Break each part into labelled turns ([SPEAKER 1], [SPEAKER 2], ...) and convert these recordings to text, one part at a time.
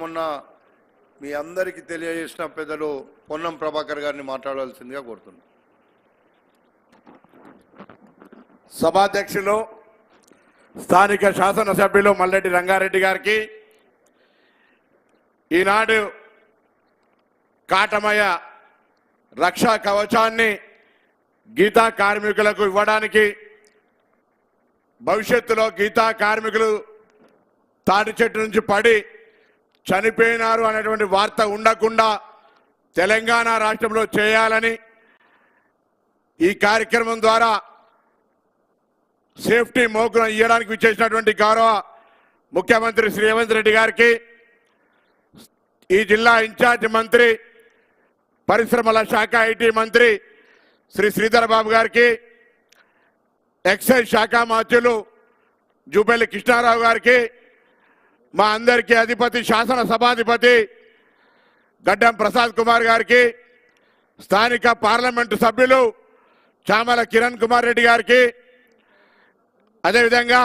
[SPEAKER 1] మొన్న మీ అందరికీ తెలియజేసిన పెద్దలు పొన్నం ప్రభాకర్ గారిని మాట్లాడాల్సిందిగా కోరుతున్నాను
[SPEAKER 2] సభాధ్యక్షులు స్థానిక శాసనసభ్యులు మల్లెడ్డి రంగారెడ్డి గారికి ఈనాడు కాటమయ్య రక్షా కవచాన్ని గీతా కార్మికులకు ఇవ్వడానికి భవిష్యత్తులో గీతా కార్మికులు తాటి చెట్టు నుంచి పడి చనిపోయినారు అనేటువంటి వార్త ఉండకుండా తెలంగాణ రాష్ట్రంలో చేయాలని ఈ కార్యక్రమం ద్వారా సేఫ్టీ మోకును ఇవ్వడానికి విచ్చేసినటువంటి గౌరవ ముఖ్యమంత్రి శ్రీ రేవంత్ రెడ్డి గారికి ఈ జిల్లా ఇన్ఛార్జ్ మంత్రి పరిశ్రమల శాఖ ఐటీ మంత్రి శ్రీ శ్రీధర్ బాబు గారికి ఎక్సైజ్ శాఖ మంత్రులు జూపల్లి కృష్ణారావు గారికి మా అందరికీ అధిపతి శాసన సభాధిపతి గడ్డం ప్రసాద్ కుమార్ గారికి స్థానిక పార్లమెంటు సభ్యులు చామల కిరణ్ కుమార్ రెడ్డి గారికి అదేవిధంగా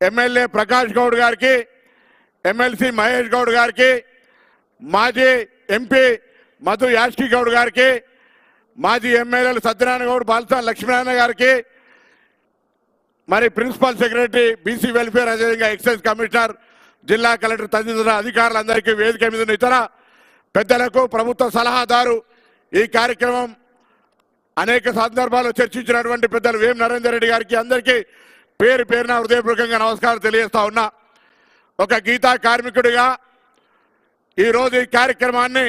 [SPEAKER 2] ఎమ్మెల్యే ప్రకాష్ గౌడ్ గారికి ఎమ్మెల్సీ మహేష్ గౌడ్ గారికి మాజీ ఎంపీ మధు యాష్కి గౌడ్ గారికి మాజీ ఎమ్మెల్యేలు సత్యనారాయణ గౌడ్ బాలసాని లక్ష్మీనారాయణ గారికి మరి ప్రిన్సిపల్ సెక్రటరీ బీసీ వెల్ఫేర్ అదేవిధంగా ఎక్సైజ్ కమిషనర్ జిల్లా కలెక్టర్ తదితర అధికారులందరికీ వేదిక మీద ఇతర పెద్దలకు ప్రభుత్వ సలహాదారు ఈ కార్యక్రమం అనేక సందర్భాల్లో చర్చించినటువంటి పెద్దలు వేం నరేందర్ రెడ్డి గారికి అందరికీ పేరు పేరున హృదయపూర్వకంగా నమస్కారం తెలియజేస్తా ఉన్నా. ఒక గీతా కార్మికుడిగా ఈరోజు ఈ కార్యక్రమాన్ని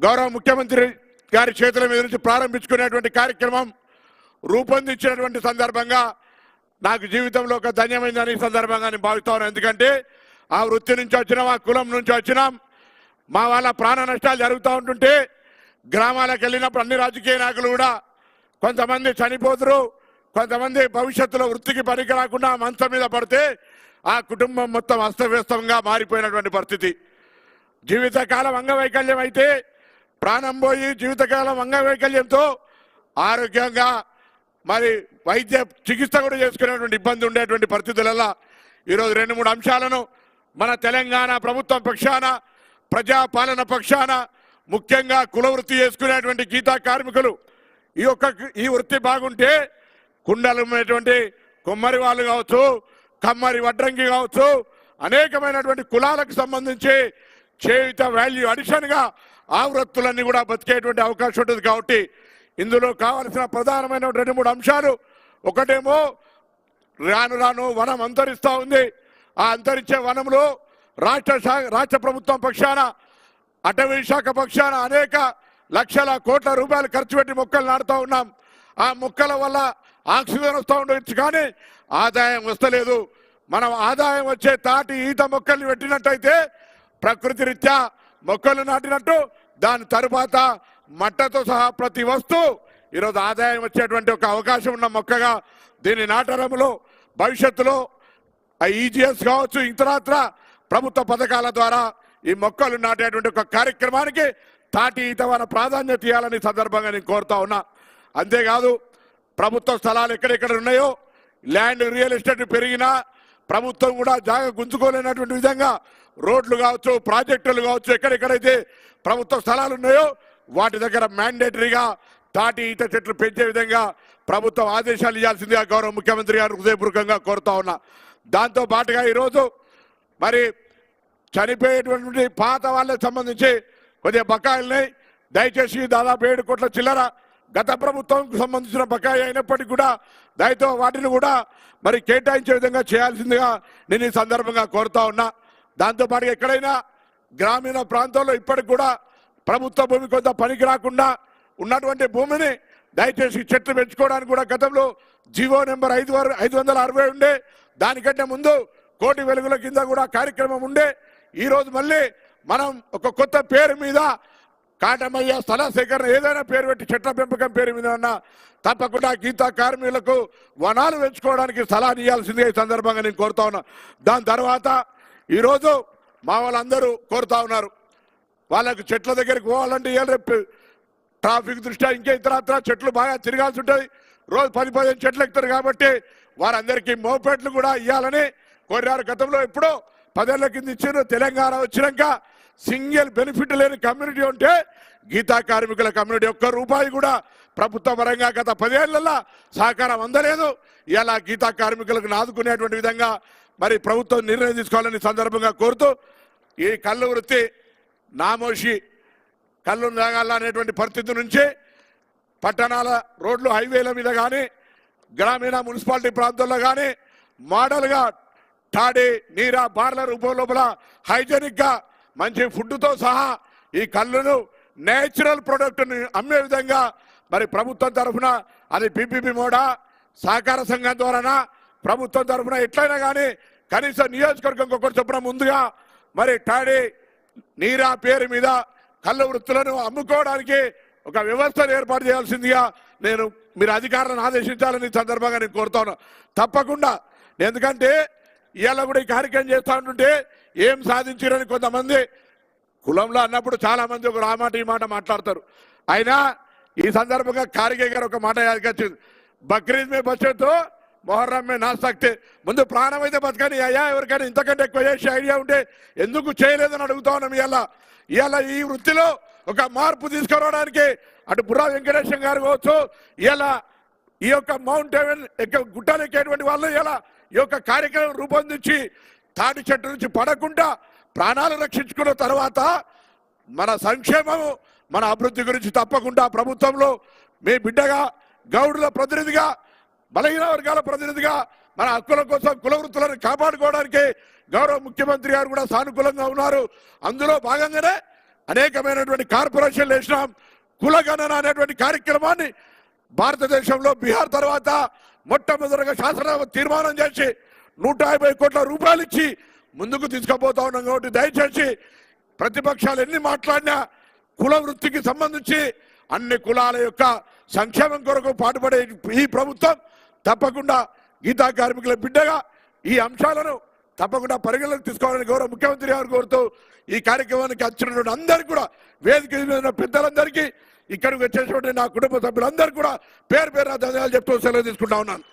[SPEAKER 2] గౌరవ ముఖ్యమంత్రి గారి చేతుల మీద నుంచి ప్రారంభించుకునేటువంటి కార్యక్రమం రూపొందించినటువంటి సందర్భంగా నాకు జీవితంలో ఒక ధన్యమైందని ఈ సందర్భంగా నేను భావిస్తాను. ఎందుకంటే ఆ వృత్తి నుంచి వచ్చినాం ఆ కులం నుంచి వచ్చినాం. మా వాళ్ళ ప్రాణ నష్టాలు జరుగుతూ ఉంటుంటే గ్రామాలకు వెళ్ళినప్పుడు అన్ని రాజకీయ నాయకులు కూడా కొంతమంది చనిపోతురు కొంతమంది భవిష్యత్తులో వృత్తికి పనికి రాకుండా మంచం మీద పడితే ఆ కుటుంబం మొత్తం అస్తవ్యస్తంగా మారిపోయినటువంటి పరిస్థితి. జీవితకాలం అంగవైకల్యం అయితే ప్రాణం పోయి జీవితకాలం అంగవైకల్యంతో ఆరోగ్యంగా మరి వైద్య చికిత్స కూడా చేసుకునేటువంటి ఇబ్బంది ఉండేటువంటి పరిస్థితులలో ఈరోజు రెండు మూడు అంశాలను మన తెలంగాణ ప్రభుత్వం పక్షాన ప్రజాపాలన పక్షాన ముఖ్యంగా కుల వృత్తి చేసుకునేటువంటి గీతా కార్మికులు ఈ యొక్క ఈ వృత్తి బాగుంటే కుండలమైనటువంటి కొమ్మరి వాళ్ళు కావచ్చు కమ్మరి వడ్రంగి కావచ్చు అనేకమైనటువంటి కులాలకు సంబంధించి చేయుత వాల్యూ అడిషన్గా ఆ వృత్తులన్నీ కూడా బతికేటువంటి అవకాశం ఉంటుంది కాబట్టి ఇందులో కావలసిన ప్రధానమైన రెండు మూడు అంశాలు. ఒకటేమో రాను రాను వనం అంతరిస్తూ ఉంది. ఆ అంతరించే వనంలో రాష్ట్ర రాష్ట్ర ప్రభుత్వం పక్షాన అటవీ శాఖ పక్షాన అనేక లక్షల కోట్ల రూపాయలు ఖర్చు పెట్టి మొక్కలు నాటుతా ఉన్నాం. ఆ మొక్కల వల్ల ఆక్సిజన్ వస్తూ ఉండొచ్చు కానీ ఆదాయం వస్తలేదు. మనం ఆదాయం వచ్చే తాటి ఈత మొక్కల్ని పెట్టినట్టయితే ప్రకృతి రీత్యా మొక్కలు నాటినట్టు దాని తరువాత మట్టతో సహా ప్రతి వస్తువు ఈరోజు ఆదాయం వచ్చేటువంటి ఒక అవకాశం ఉన్న మొక్కగా దీని నాటడంలో భవిష్యత్తులో ఈజీఎస్ కావచ్చు ఇతరత్ర ప్రభుత్వ పథకాల ద్వారా ఈ మొక్కలు నాటేటువంటి ఒక కార్యక్రమానికి తాటి ఈతవన ప్రాధాన్యత ఇవ్వాలని సందర్భంగా నేను కోరుతా ఉన్నా. అంతేకాదు ప్రభుత్వ స్థలాలు ఎక్కడెక్కడ ఉన్నాయో ల్యాండ్ రియల్ ఎస్టేట్ పెరిగినా ప్రభుత్వం కూడా జాగ గుంజుకోలేనటువంటి విధంగా రోడ్లు కావచ్చు ప్రాజెక్టులు కావచ్చు ఎక్కడెక్కడైతే ప్రభుత్వ స్థలాలు ఉన్నాయో వాటి దగ్గర మ్యాండేటరీగా తాటి ఈత చెట్లు పెంచే విధంగా ప్రభుత్వం ఆదేశాలు ఇవ్వాల్సిందిగా గౌరవ ముఖ్యమంత్రి గారు హృదయపూర్వకంగా కోరుతా ఉన్నా. దాంతో పాటుగా ఈరోజు మరి చనిపోయేటువంటి పాత వాళ్ళకి సంబంధించి కొద్దిగా బకాయిలున్నాయి దయచేసి దాదాపు ఏడు కోట్ల చిల్లర గత ప్రభుత్వంకు సంబంధించిన బకాయి అయినప్పటికీ కూడా దయతో వాటిని కూడా మరి కేటాయించే విధంగా చేయాల్సిందిగా నేను ఈ సందర్భంగా కోరుతా ఉన్నా. దాంతోపాటు ఎక్కడైనా గ్రామీణ ప్రాంతాల్లో ఇప్పటికి కూడా ప్రభుత్వ భూమి కొంత పనికి రాకుండా ఉన్నటువంటి భూమిని దయచేసి చెట్లు పెంచుకోవడానికి కూడా గతంలో జీవో నెంబర్ ఐదు ఐదు వందల అరవై ఉండే. దానికంటే ముందు కోటి వెలుగుల కింద కూడా కార్యక్రమం ఉండే. ఈరోజు మళ్ళీ మనం ఒక కొత్త పేరు మీద కాటమయ్య స్థల సేకరణ ఏదైనా పేరు పెట్టి చెట్ల పెంపకం పేరు మీద ఉన్నా తప్పకుండా గీతా కార్మికులకు వనాలు పెంచుకోవడానికి స్థలాన్ని ఇవ్వాల్సిందే ఈ సందర్భంగా నేను కోరుతా ఉన్నా. దాని తర్వాత ఈరోజు మా వాళ్ళందరూ కోరుతా ఉన్నారు. వాళ్ళకు చెట్ల దగ్గరికి పోవాలంటే రేపు ట్రాఫిక్ దృష్ట్యా ఇంకా ఇతరత్ర చెట్లు బాగా తిరగాల్సి ఉంటుంది. రోజు పది పదిహేను చెట్లు ఎక్కుతారు కాబట్టి వారందరికీ మోపెట్లు కూడా ఇవ్వాలని కోరారు గతంలో. ఎప్పుడో పదేళ్ళ కింద ఇచ్చారు. తెలంగాణ వచ్చినాక సింగిల్ బెనిఫిట్ లేని కమ్యూనిటీ ఉంటే గీతా కార్మికుల కమ్యూనిటీ ఒక్క రూపాయి కూడా ప్రభుత్వ పరంగా గత పదేళ్ళలో సహకారం అందలేదు. ఇలా గీతా కార్మికులకు నాదుకునేటువంటి విధంగా మరి ప్రభుత్వం నిర్ణయం తీసుకోవాలని సందర్భంగా కోరుతూ ఈ కళ్ళు వృత్తి నామోషి కళ్ళు తాగాలనేటువంటి పరిస్థితి నుంచి పట్టణాల రోడ్లు హైవేల మీద కానీ గ్రామీణ మున్సిపాలిటీ ప్రాంతాల్లో కానీ మోడల్గా తాడి నీరా బార్ల రూపం లోపల మంచి ఫుడ్తో సహా ఈ కళ్ళును నేచురల్ ప్రొడక్ట్ని అమ్మే విధంగా మరి ప్రభుత్వం తరఫున అది పిపిపి మోడా సహకార సంఘం ద్వారానా ప్రభుత్వం తరఫున ఎట్లయినా కానీ కనీసం నియోజకవర్గం ఒకటి చొప్పున ముందుగా మరి టాడీ నీరా పేరు మీద కళ్ళ వృత్తులను అమ్ముకోవడానికి ఒక వ్యవస్థను ఏర్పాటు చేయాల్సిందిగా నేను మీరు అధికారులను ఆదేశించాలని ఈ సందర్భంగా నేను కోరుతాను. తప్పకుండా. ఎందుకంటే ఇవాళ కూడా ఈ కార్యక్రమం చేస్తా ఉంటుంటే ఏం సాధించారని కొంతమంది కులంలో అన్నప్పుడు చాలామంది ఒక ఆ మాట ఈ మాట మాట్లాడతారు. అయినా ఈ సందర్భంగా కార్గే గారు ఒక మాట యాదకొచ్చింది బక్రీద్ మే బచ్చతో మొహర్రం మే నా ముందు ప్రాణం అయితే బతకని అయ్యా ఎవరికైనా ఇంతకంటే ఎక్కువ చేసే ఐడియా ఉంటే ఎందుకు చేయలేదని అడుగుతా ఉన్నాం ఇవాళ. ఇవాళ ఈ వృత్తిలో ఒక మార్పు తీసుకురావడానికి అటు బుర్రా వెంకటేశం గారు కావచ్చు ఇవాళ ఈ యొక్క మౌంట్ ఎవెన్ గుట్టలు ఎక్కేటువంటి వాళ్ళు ఇలా ఈ యొక్క కార్యక్రమం రూపొందించి తాటి చెట్టు నుంచి పడకుండా ప్రాణాలు రక్షించుకున్న తర్వాత మన సంక్షేమము మన అభివృద్ధి గురించి తప్పకుండా ప్రభుత్వంలో మీ బిడ్డగా గౌడుల ప్రతినిధిగా బలహీన వర్గాల ప్రతినిధిగా మన హక్కుల కోసం కుల వృత్తులను కాపాడుకోవడానికి గౌరవ ముఖ్యమంత్రి గారు కూడా సానుకూలంగా ఉన్నారు. అందులో భాగంగానే అనేకమైనటువంటి కార్పొరేషన్లు వేసినాం. కులగణన అనేటువంటి కార్యక్రమాన్ని భారతదేశంలో బీహార్ తర్వాత మొట్టమొదటిగా శాసన తీర్మానం చేసి నూట యాభై కోట్ల రూపాయలు ఇచ్చి ముందుకు తీసుకుపోతా ఉన్నాం కాబట్టి దయచేసి ప్రతిపక్షాలు ఎన్ని మాట్లాడినా కుల వృత్తికి సంబంధించి అన్ని కులాల యొక్క సంక్షేమం కొరకు పాటుపడే ఈ ప్రభుత్వం తప్పకుండా గీతా కార్మికుల బిడ్డగా ఈ అంశాలను తప్పకుండా పరిగణలోకి తీసుకోవాలని గౌరవ ముఖ్యమంత్రి గారు కోరుతూ ఈ కార్యక్రమానికి వచ్చినటువంటి అందరికీ కూడా వేదిక పెద్దలందరికీ ఇక్కడికి వచ్చేటువంటి నా కుటుంబ సభ్యులందరూ కూడా పేరు పేరు ధన్యాలు చెప్తూ సెలవు తీసుకుంటా ఉన్నాను.